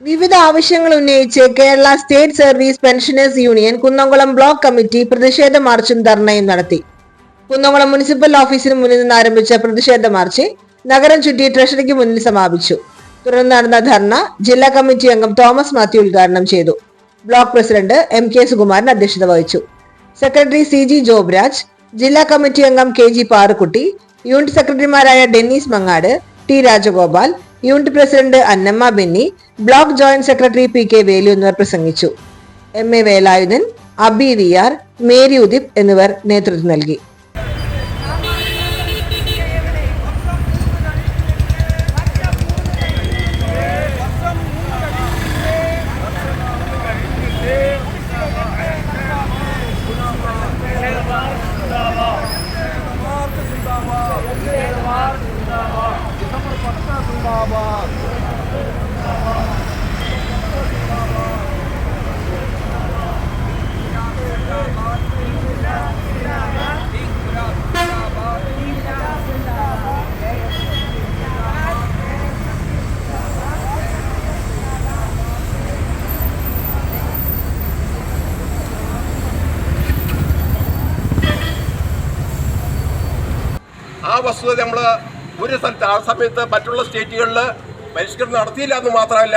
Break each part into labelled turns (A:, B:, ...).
A: വിവിധ ആവശ്യങ്ങൾ ഉന്നയിച്ച് Kerala state service pensioners union Kunnamkulam block committee പ്രതിഷേധ മാർച്ചും ധർണയും നടത്തി. കുന്നംകുളം മുനിസിപ്പൽ ഓഫീസിന് മുന്നിൽ നിന്ന് ആരംഭിച്ച പ്രതിഷേധ മാർച്ച് നഗരം ചുറ്റി ട്രഷറിക്ക് മുന്നിൽ സമാപിച്ചു. തുടർന്ന് നടന്ന ധർണ ജില്ലാ കമ്മിറ്റി അംഗം തോമസ് മാത്യു ഉദ്ഘാടനം ചെയ്തു. Block president M K Sukumaran അധ്യക്ഷത വഹിച്ചു. സെക്രട്ടറി സി ജി ജോബ്രാജ് ജില്ലാ കമ്മിറ്റി അംഗം കെ ജി പാറുക്കുട്ടി യൂണിറ്റ് സെക്രട്ടറിമാരായ Dennis Mangad T Rajagopal unit president Annamma Benny block joint secretary P K Velu എന്നിവർ പ്രസംഗിച്ചു. M A Velayudhan Abi V R Mary Udip എന്നിവർ നേതൃത്വം നൽകി.
B: ആ വസ്തുത നമ്മൾ ഒരു സ്ഥലത്ത് ആ സമയത്ത് മറ്റുള്ള സ്റ്റേറ്റുകളിൽ പരിഷ്കരണം നടത്തിയില്ല എന്ന് മാത്രമല്ല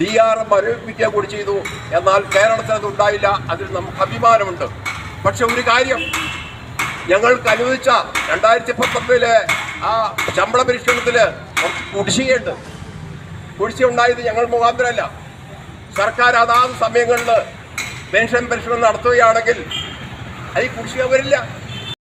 B: ഡി ആർ മരവിപ്പിക്കുക കൂടി ചെയ്തു. എന്നാൽ കേരളത്തിൽ അത് ഉണ്ടായില്ല. അതിൽ നമുക്ക് അഭിമാനമുണ്ട്. പക്ഷെ ഒരു കാര്യം ഞങ്ങൾക്ക് അനുവദിച്ച രണ്ടായിരത്തി പത്തൊമ്പതിലെ ആ ശമ്പള പരിഷ്കരണത്തിൽ കുടിശ്ശികയുണ്ട്. കുടിശ്ശിക ഉണ്ടായത് ഞങ്ങൾ മുഖാന്തരമല്ല. സർക്കാർ അതാത് സമയങ്ങളിൽ പെൻഷൻ പരിഷ്കരണം നടത്തുകയാണെങ്കിൽ അത് ഈ കുടിശ്ശിക വരില്ല.